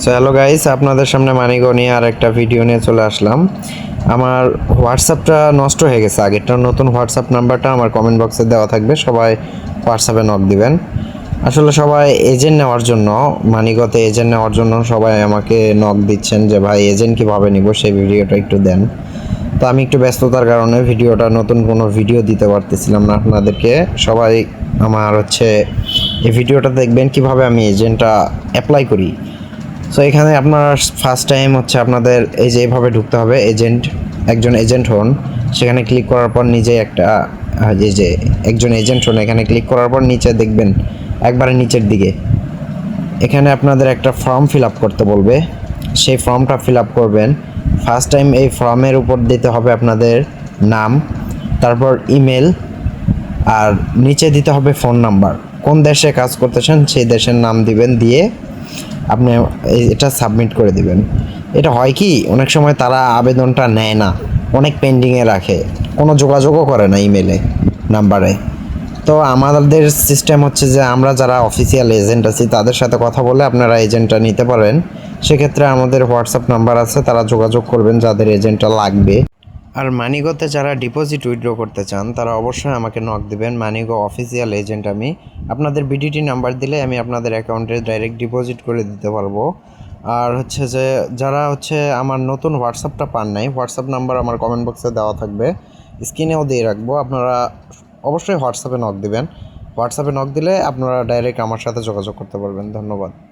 So hello guys আপনাদের সামনে মানিগো নিয়ে আর একটা ভিডিও নিয়ে চলে আসলাম। আমার হোয়াটসঅ্যাপটা নষ্ট হয়ে গেছে। আগেরটার নতুন হোয়াটসঅ্যাপ নাম্বারটা আমার কমেন্ট বক্সে দেওয়া থাকবে। সবাই হোয়াটসঅ্যাপে নক দিবেন। আসলে সবাই এজেন্ট নেওয়ার জন্য মানিগতে এজেন্ট নেওয়ার জন্য সবাই আমাকে নক দিচ্ছেন যে, ভাই এজেন্ট কীভাবে নিব? সেই ভিডিওটা একটু দেন। তো আমি একটু ব্যস্ততার কারণে ভিডিওটা নতুন কোনো ভিডিও দিতে পারতেছিলাম না আপনাদেরকে। সবাই আমার হচ্ছে, এই ভিডিওটা দেখবেন কীভাবে আমি এজেন্টটা অ্যাপ্লাই করি। সো এখানে আপনার ফার্স্ট টাইম হচ্ছে আপনাদের এই যে এইভাবে ঢুকতে হবে এজেন্ট একজন এজেন্ট হন। সেখানে ক্লিক করার পর নিজে একটা এই যে একজন এজেন্ট হন, এখানে ক্লিক করার পর নিচে দেখবেন, একবারে নিচের দিকে। এখানে আপনাদের একটা ফর্ম ফিল আপ করতে বলবে। সেই ফর্মটা ফিল আপ করবেন। ফার্স্ট টাইম এই ফর্মের উপর দিতে হবে আপনাদের নাম, তারপর ইমেল আর নিচে দিতে হবে ফোন নাম্বার কোন দেশে কাজ করতেছেন, সেই দেশের নাম দিবেন দিয়ে আপনি এটা সাবমিট করে দিবেন। এটা হয় কি, অনেক সময় তারা আবেদনটা নেয় না, অনেক পেন্ডিংয়ে রাখে, কোনো যোগাযোগও করে না ইমেলে নাম্বারে তো আমাদের সিস্টেম হচ্ছে যে, আমরা যারা অফিসিয়াল এজেন্ট আছি, তাদের সাথে কথা বলে আপনারা এজেন্টটা নিতে পারেন। সেক্ষেত্রে আমাদের হোয়াটসঅ্যাপ নাম্বার আছে, তারা যোগাযোগ করবেন যাদের এজেন্টটা লাগবে। আর মানিগোতে যারা ডিপোজিট উইথড্র করতে চান, তারা অবশ্যই আমাকে নক দেবেন। মানিগো অফিসিয়াল এজেন্ট আমি। আপনাদের বিডিটি নাম্বার দিলে আমি আপনাদের অ্যাকাউন্টে ডাইরেক্ট ডিপোজিট করে দিতে পারব। আর হচ্ছে যে, যারা হচ্ছে আমার নতুন হোয়াটসঅ্যাপটা পান নাই হোয়াটসঅ্যাপ নাম্বার আমার কমেন্ট বক্সে দেওয়া থাকবে। স্ক্রিনেও দিয়ে রাখব। আপনারা অবশ্যই হোয়াটসঅ্যাপে নক দিবেন। হোয়াটসঅ্যাপে নক দিলে আপনারা ডাইরেক্ট আমার সাথে যোগাযোগ করতে পারবেন। ধন্যবাদ।